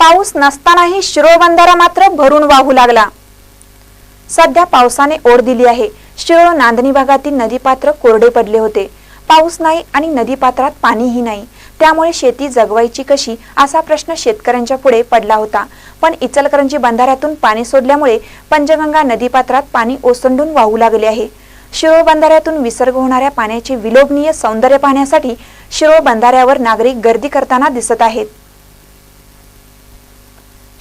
पाऊस नसतानाही शिरोळ बंधारा मात्र भरून वाहू लागला. सध्या पावसाने ओढ दिली आहे. शिरोळ नांदणी भागातील नदीपात्र कोरडे पडले होते. पाऊस नाही आणि नदीपात्रात पाणीही नाही. त्यामुळे शेती जगवायची कशी असा प्रश्न शेतकऱ्यांच्या पुढे पडला होता. पण इचलकरंजी बंधाऱ्यातून पाणी सोडल्यामुळे पंचगंगा नदीपात्रात पाणी ओसंडून वाहू लागले आहे. शिरोळ बंधाऱ्यातून विसर्ग होणाऱ्या पाण्याचे विलोभनीय सौंदर्य पाहण्यासाठी शिरोळ बंधाऱ्यावर नागरिक गर्दी करताना दिसत आहेत.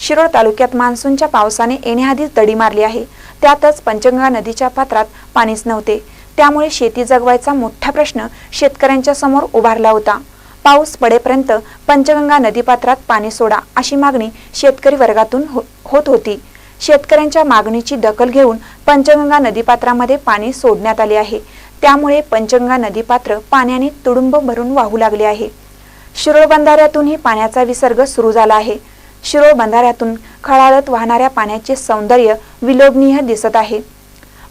शिरोळ तालुक्यात मान्सूनच्या पावसाने येण्याआधीच दडी मारली आहे. त्यातच पंचगंगा नदीच्या पात्रात पाणीच नव्हते. त्यामुळे शेती जगवायचा मोठा प्रश्न शेतकऱ्यांच्या समोर उभारला होता. पाऊस पडेपर्यंत पंचगंगा नदीपात्रात पाणी सोडा अशी मागणी शेतकरी वर्गातून हो- होत होती. शेतकऱ्यांच्या मागणीची दखल घेऊन पंचगंगा नदीपात्रामध्ये पाणी सोडण्यात आले आहे. त्यामुळे पंचगंगा नदीपात्र पाण्याने तुडुंब भरून वाहू लागले आहे. शिरोळ बंधाऱ्यातूनही पाण्याचा विसर्ग सुरू झाला आहे. शिरोळ बंधाऱ्यातून खळाळत वाहणाऱ्या पाण्याचे सौंदर्य विलोभनीय दिसत आहे.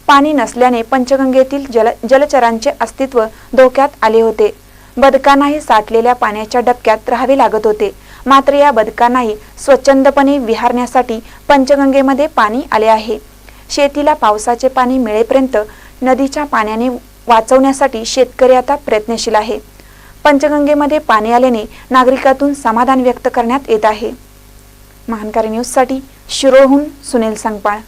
पाणी नसल्याने पंचगंगेतील जल जलचरांचे अस्तित्व धोक्यात आले होते. बदकांनाही साठलेल्या पाण्याच्या डबक्यात राहावे लागत होते. मात्र या बदकांनाही स्वच्छंदपणे विहारण्यासाठी पंचगंगेमध्ये पाणी आले आहे. शेतीला पावसाचे पाणी मिळेपर्यंत नदीच्या पाण्याने वाचवण्यासाठी शेतकरी आता प्रयत्नशील आहे. पंचगंगेमध्ये पाणी आल्याने नागरिकातून समाधान व्यक्त करण्यात येत आहे. महानकारी न्यूजसाठी शिरोळहून सुनील संगपाळ.